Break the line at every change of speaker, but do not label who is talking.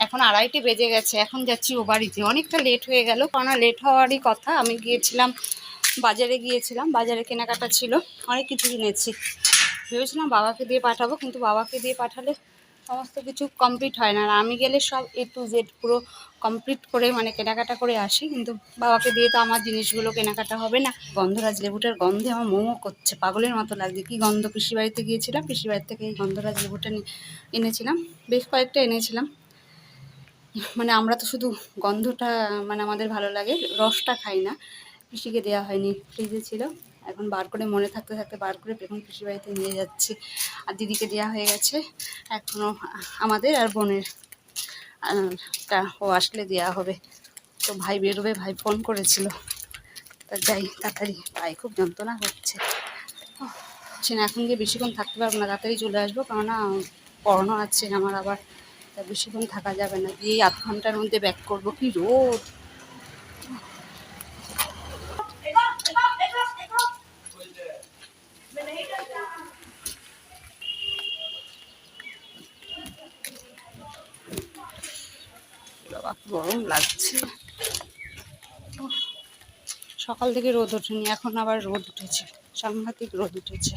এখন আড়াইটে বেজে গেছে, এখন যাচ্ছি ও বাড়িতে। অনেকটা লেট হয়ে গেল কারণ লেট হওয়ারই কথা। আমি গিয়েছিলাম, বাজারে গিয়েছিলাম, বাজারে কেনাকাটা ছিল। অনেক কিছু কিনেছি। ভেবেছিলাম বাবাকে দিয়ে পাঠাবো, কিন্তু বাবাকে দিয়ে পাঠালে সমস্ত কিছু কমপ্লিট হয় না। আর আমি গেলে সব এ টু জেড পুরো কমপ্লিট করে মানে কেনাকাটা করে আসি। কিন্তু বাবাকে দিয়ে তো আমার জিনিসগুলো কেনাকাটা হবে না। গন্ধরাজ লেবুটার গন্ধে আমার মোমো করছে, পাগলের মতো লাগছে। কি গন্ধ? পিসি বাড়িতে গিয়েছিলাম পিসি বাড়ি থেকে এই গন্ধরাজ লেবুটা এনেছিলাম। বেশ কয়েকটা এনেছিলাম। মানে আমরা তো শুধু গন্ধটা মানে আমাদের ভালো লাগে, রসটা খাই না। পিসিকে দেওয়া হয়নি ফ্রিজে ছিল। এখন বার করে মনে থাকতে থাকতে বার করে এখন পিসি বাড়িতে নিয়ে যাচ্ছি। আর দিদিকে দেওয়া হয়ে গেছে এখনও আমাদের আর বোনের। ও আসলে দেওয়া হবে। তো ভাই বেরোবে, ভাই ফোন করেছিল। তা যাই, তাড়াতাড়ি। পায়ে খুব যন্ত্রণা হচ্ছে সে এখন গিয়ে বেশিক্ষণ থাকতে পারব না, তাড়াতাড়ি চলে আসব। কেননা পড়ানো আছে আমার আবার। তা বেশিক্ষণ থাকা যাবে না, দিয়ে আধ ঘণ্টার মধ্যে ব্যাক করব। কি রোদ! গরম লাগছে। সকাল থেকে রোদ ওঠেনি, এখন আবার রোদ উঠেছে, সাংঘাতিক রোদ উঠেছে।